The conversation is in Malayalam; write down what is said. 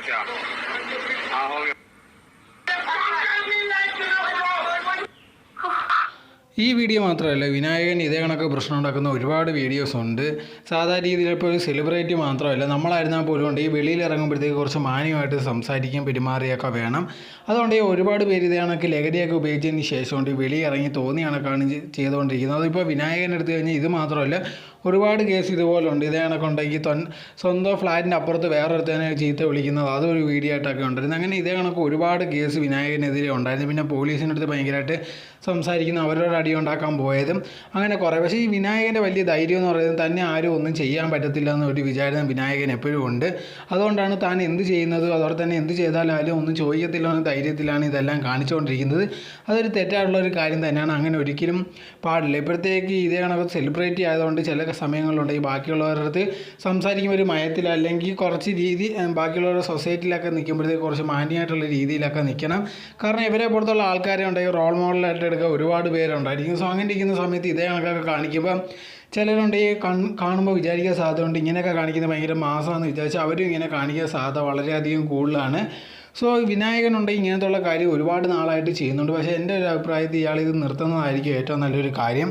Ah, ഈ വീഡിയോ മാത്രമല്ല വിനായകൻ ഇതേ കണക്ക് പ്രശ്നം ഉണ്ടാക്കുന്ന ഒരുപാട് വീഡിയോസ് ഉണ്ട്. സാധാരണ രീതിയിൽ ഇപ്പോൾ ഒരു സെലിബ്രിറ്റി മാത്രമല്ല നമ്മളായിരുന്നാൽ പോലും ഉണ്ട്. ഈ വെളിയിൽ ഇറങ്ങുമ്പോഴത്തേക്ക് കുറച്ച് മാന്യമായിട്ട് സംസാരിക്കാൻ പെരുമാറിയൊക്കെ വേണം. അതുകൊണ്ട് ഈ ഒരുപാട് പേര് ഇതേ കണക്ക് ലഹരിയൊക്കെ ഉപയോഗിച്ചതിന് ശേഷമുണ്ട് വെളിയിൽ ഇറങ്ങി തോന്നിയാണ് കാണി ചെയ്തുകൊണ്ടിരിക്കുന്നത്. അതിപ്പോൾ വിനായകൻ എടുത്തു കഴിഞ്ഞാൽ ഇത് മാത്രമല്ല ഒരുപാട് കേസ് ഇതുപോലുണ്ട്. ഇതേ കണക്കുണ്ടെങ്കിൽ തൊൻ സ്വന്തം ഫ്ലാറ്റിന്റെ അപ്പുറത്ത് വേറൊരുത്തനെ ചീത്ത വിളിക്കുന്നത് അതൊരു വീഡിയോ ആയിട്ടൊക്കെ ഉണ്ടായിരുന്നു. അങ്ങനെ ഇതേ കണക്ക് ഒരുപാട് കേസ് വിനായകനെതിരെ ഉണ്ടായിരുന്നു. പിന്നെ പോലീസിന്റെ അടുത്ത് ഭയങ്കരമായിട്ട് സംസാരിക്കുന്ന അവരോട് അടി ഉണ്ടാക്കാൻ പോയതും അങ്ങനെ കുറേ. പക്ഷേ ഈ വിനായകന്റെ വലിയ ധൈര്യം എന്ന് പറയുന്നത് തന്നെ ആരും ഒന്നും ചെയ്യാൻ പറ്റത്തില്ല എന്നൊരു വിചാരം വിനായകൻ എപ്പോഴും ഉണ്ട്. അതുകൊണ്ടാണ് താൻ എന്ത് ചെയ്യുന്നത് അതോടെ തന്നെ എന്ത് ചെയ്താലും ഒന്നും ചോദിക്കത്തില്ല എന്ന ധൈര്യത്തിലാണ് ഇതെല്ലാം കാണിച്ചുകൊണ്ടിരിക്കുന്നത്. അതൊരു തെറ്റായിട്ടുള്ള ഒരു കാര്യം തന്നെയാണ്. അങ്ങനെ ഒരിക്കലും പാടില്ല. ഇപ്പോഴത്തേക്ക് ഇതേ കണക്ക് സെലിബ്രേറ്റ് ആയതുകൊണ്ട് ചില സമയങ്ങളുണ്ട്. ഈ ബാക്കിയുള്ളവരുടെ അടുത്ത് സംസാരിക്കുമ്പോൾ ഒരു മയത്തിൽ അല്ലെങ്കിൽ കുറച്ച് രീതി ബാക്കിയുള്ളവരുടെ സൊസൈറ്റിയിലൊക്കെ നിൽക്കുമ്പോഴത്തേക്ക് കുറച്ച് മാന്യമായിട്ടുള്ള രീതിയിലൊക്കെ നിൽക്കണം. കാരണം ഇവരെ പുറത്തുള്ള ആൾക്കാരെ ഉണ്ടെങ്കിൽ റോൾ മോഡലായിട്ട് എടുക്കുക ഒരുപാട് പേരുണ്ടായിരിക്കും. സോ അങ്ങനെ ഇരിക്കുന്ന സമയത്ത് ഇതേ കണക്കൊക്കെ കാണിക്കുമ്പം ചിലരുണ്ട് ഈ കാണുമ്പോൾ വിചാരിക്കാൻ സാധ്യതയുണ്ട്. ഇങ്ങനെയൊക്കെ കാണിക്കുന്നത് ഭയങ്കര മാസമാണെന്ന് വിചാരിച്ചാൽ അവരും ഇങ്ങനെ കാണിക്കാൻ സാധ്യത വളരെയധികം കൂടുതലാണ്. സോ വിനായകനുണ്ട്. ഇങ്ങനത്തുള്ള കാര്യം ഒരുപാട് നാളായിട്ട് ചെയ്യുന്നുണ്ട്. പക്ഷേ എന്റെ ഒരു അഭിപ്രായത്തിൽ ഇയാൾ ഇത് നിർത്തുന്നതായിരിക്കും ഏറ്റവും നല്ലൊരു കാര്യം.